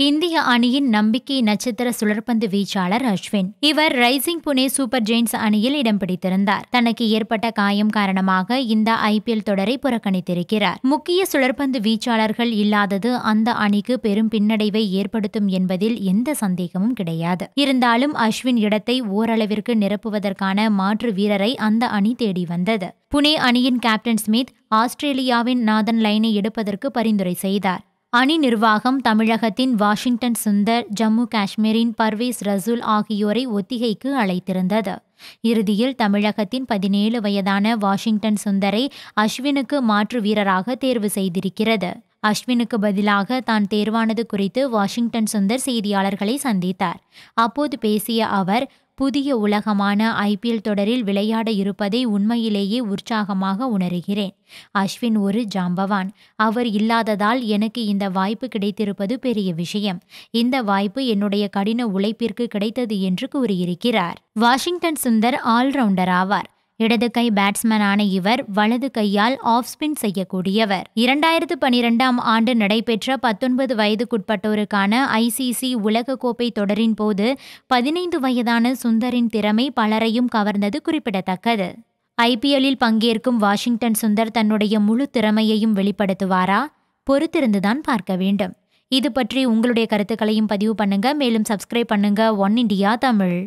இந்திய அணியின் நம்பிக்கை நட்சத்திர சுழற்பந்து வீச்சாளர் அஸ்வின். இவர் ரைசிங் புனே சூப்பர் ஜெயின்ஸ் அணியில் இடம் பிடித்திருந்தார். தனக்கு ஏற்பட்ட காயம் காரணமாக இந்த ஐபிஎல் தொடரை புறக்கணித்திருக்கிறார். முக்கிய சுழற்பந்து வீச்சாளர்கள் இல்லாதது அந்த அணிக்கு பெரும் பின்னடைவை ஏற்படுத்தும் என்பதில் எந்த சந்தேகமும் கிடையாது. இருந்தாலும் அஸ்வின் இடத்தை ஓரளவிற்கு நிரப்புவதற்கான மாற்று வீரரை அந்த அணி தேடி வந்தது. புனே அணியின் கேப்டன் ஸ்மித் ஆஸ்திரேலியாவின் நாதன் லைனை எடுப்பதற்கு பரிந்துரை செய்தார். அணி நிர்வாகம் தமிழகத்தின் வாஷிங்டன் சுந்தர் ஜம்மு காஷ்மீரின் பர்வேஸ் ரசூல் ஆகியோரை ஒத்திகைக்கு அழைத்திருந்தது. இறுதியில் தமிழகத்தின் பதினேழு வயதான வாஷிங்டன் சுந்தரை அஸ்வினுக்கு மாற்று வீரராக தேர்வு செய்திருக்கிறது. அஸ்வினுக்கு பதிலாக தான் தேர்வானது குறித்து வாஷிங்டன் சுந்தர் செய்தியாளர்களை சந்தித்தார். அப்போது பேசிய அவர் புதிய உலகமான ஐபிஎல் தொடரில் விளையாட இருப்பதை உண்மையிலேயே உற்சாகமாக உணர்கிறேன். அஸ்வின் ஒரு ஜாம்பவான். அவர் இல்லாததால் எனக்கு இந்த வாய்ப்பு கிடைத்திருப்பது பெரிய விஷயம். இந்த வாய்ப்பு என்னுடைய கடின உழைப்பிற்கு கிடைத்தது என்று கூறியிருக்கிறார். வாஷிங்டன் சுந்தர் ஆல்ரவுண்டர் ஆவார். இடது கை பேட்ஸ்மேனான இவர் வலது கையால் ஆஃப் ஸ்பின் செய்யக்கூடியவர். இரண்டாயிரத்து பனிரெண்டாம் ஆண்டு நடைபெற்ற பத்தொன்பது வயதுக்குட்பட்டோருக்கான ஐசிசி உலகக்கோப்பை தொடரின் போது பதினைந்து வயதான சுந்தரின் திறமை பலரையும் கவர்ந்தது குறிப்பிடத்தக்கது. ஐபிஎல்லில் பங்கேற்கும் வாஷிங்டன் சுந்தர் தன்னுடைய முழு திறமையையும் வெளிப்படுத்துவாரா? பொறுத்திருந்துதான் பார்க்க வேண்டும். இது பற்றி உங்களுடைய கருத்துக்களையும் பதிவு பண்ணுங்க. மேலும் சப்ஸ்கிரைப் பண்ணுங்க. One India Tamil.